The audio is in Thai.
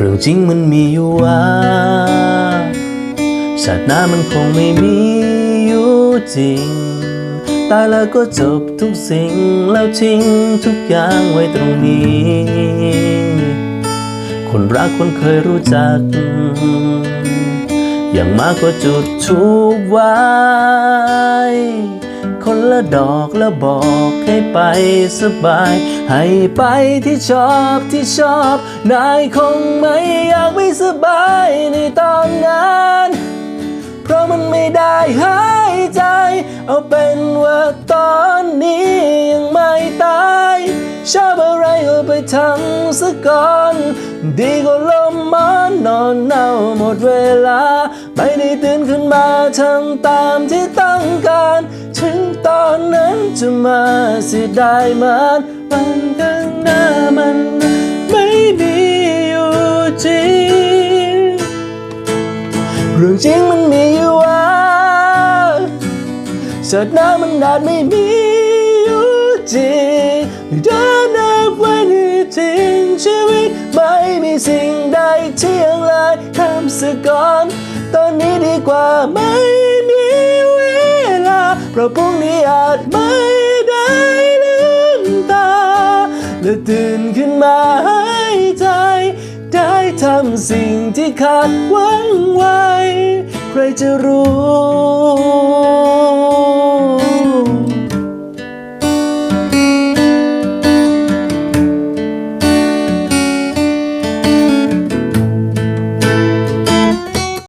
เริงมันมีอยู่ว่าชาติหน้ามันคงไม่มีอยู่จริง ตายแล้วก็จบทุกสิ่งแล้วทิ้งทุกอย่างไว้ตรงนี้ คนรักคนเคยรู้จัก อย่างมากก็จุดทูบไว้ คนละดอกแล้วบอกให้ไปสบาย ให้ไปที่ชอบที่ชอบ นายคงไม่อยากไม่สบายในตอนนั้น เพราะมันไม่ได้หายใจ เอาเป็นว่าตอนนี้ยังไม่ตายชอบอะไรก็ไปทำซะก่อน ดีกว่าลมมอนนอนเน่าหมดเวลา ไม่ได้ตื่นขึ้นมาทำตามที่ต้อง จะมาเสียดายมันวันข้างหน้ามันไม่มีอยู่จริงเรื่องจริงมันมีอยู่ว่าชาติหน้ามันอาจไม่มีอยู่จริงเดินนับวันที่ทิ้งชีวิตไม่มีสิ่งใดที่ยังเลยทำซะก่อน ตอนนี้ดีกว่าไม่มีเวลาเพราะพรุ่งนี้อาจไม่ มาหายใจ ได้ทำสิ่งที่คาดหวังไว้ ใครจะรู้